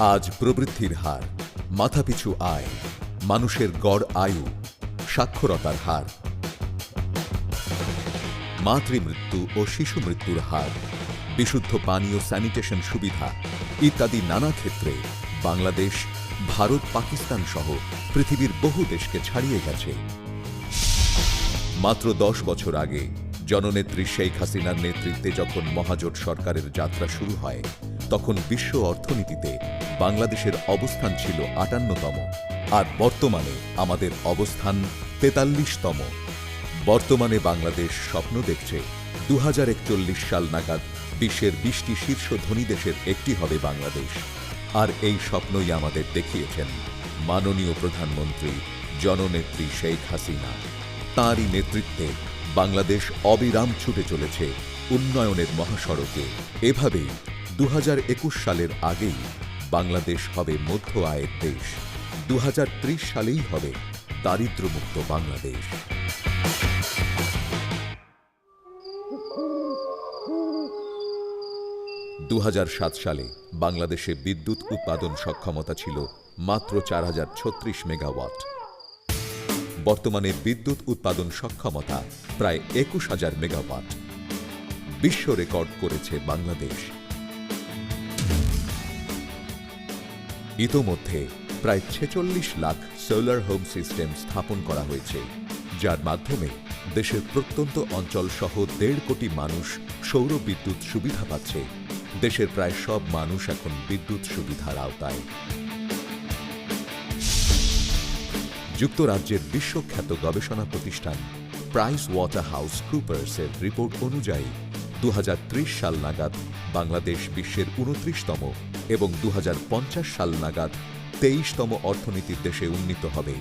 আজ প্রবৃদ্ধির হার, মাথাপিছু আয়, মানুষের গড় আয়ু, সাক্ষরতার হার। মাতৃমৃত্যু ও শিশু মৃত্যুর হার, বিশুদ্ধ পানি ও স্যানিটেশন সুবিধা ইত্যাদি নানা ক্ষেত্রে বাংলাদেশ, ভারত, পাকিস্তান সহ পৃথিবীর বহু দেশকে ছাড়িয়ে গেছে। মাত্র দশ বছর আগে জননেত্রী শেখ হাসিনার নেতৃত্বে যখন মহাজোট সরকারের যাত্রা শুরু হয়, তখন বিশ্ব অর্থনীতিতে বাংলাদেশের অবস্থান ছিল আটান্নতম আর বর্তমানে আমাদের অবস্থান তেতাল্লিশতম। বর্তমানে বাংলাদেশ স্বপ্ন দেখছে দু হাজার একচল্লিশ সাল নাগাদ বিশ্বের বিশটি শীর্ষ ধনী দেশের একটি হবে বাংলাদেশ। আর এই স্বপ্নই আমাদের দেখিয়েছেন মাননীয় প্রধানমন্ত্রী জননেত্রী শেখ হাসিনা। তাঁরই নেতৃত্বে বাংলাদেশ অবিরাম ছুটে চলেছে উন্নয়নের মহাসড়কে। এভাবেই দু হাজার একুশ সালের আগেই বাংলাদেশ হবে মধ্য আয়ের দেশ। দু হাজার ত্রিশ সালেই হবে দারিদ্র্যমুক্ত বাংলাদেশ। দু হাজার সাত সালে বাংলাদেশে বিদ্যুৎ উৎপাদন সক্ষমতা ছিল মাত্র চার হাজার ছত্রিশ মেগাওয়াট। বর্তমানে বিদ্যুৎ উৎপাদন সক্ষমতা প্রায় একুশ হাজার মেগাওয়াট। বিশ্ব রেকর্ড করেছে বাংলাদেশ। ইতোমধ্যে প্রায় ছেচল্লিশ লাখ সোলার হোম সিস্টেম স্থাপন করা হয়েছে, যার মাধ্যমে দেশের প্রত্যন্ত অঞ্চল সহ দেড় কোটি মানুষ সৌর বিদ্যুৎ সুবিধা পাচ্ছে। দেশের প্রায় সব মানুষ এখন বিদ্যুৎ সুবিধার আওতায়। যুক্তরাজ্যের বিশ্বখ্যাত গবেষণা প্রতিষ্ঠান প্রাইস ওয়াটার হাউস ক্রুপার্সের রিপোর্ট অনুযায়ী দু হাজার ত্রিশ সাল নাগাদ বাংলাদেশ বিশ্বের উনত্রিশতম এবং দু হাজার পঞ্চাশ সাল নাগাদ তেইশতম অর্থনীতির দেশে উন্নীত হবে।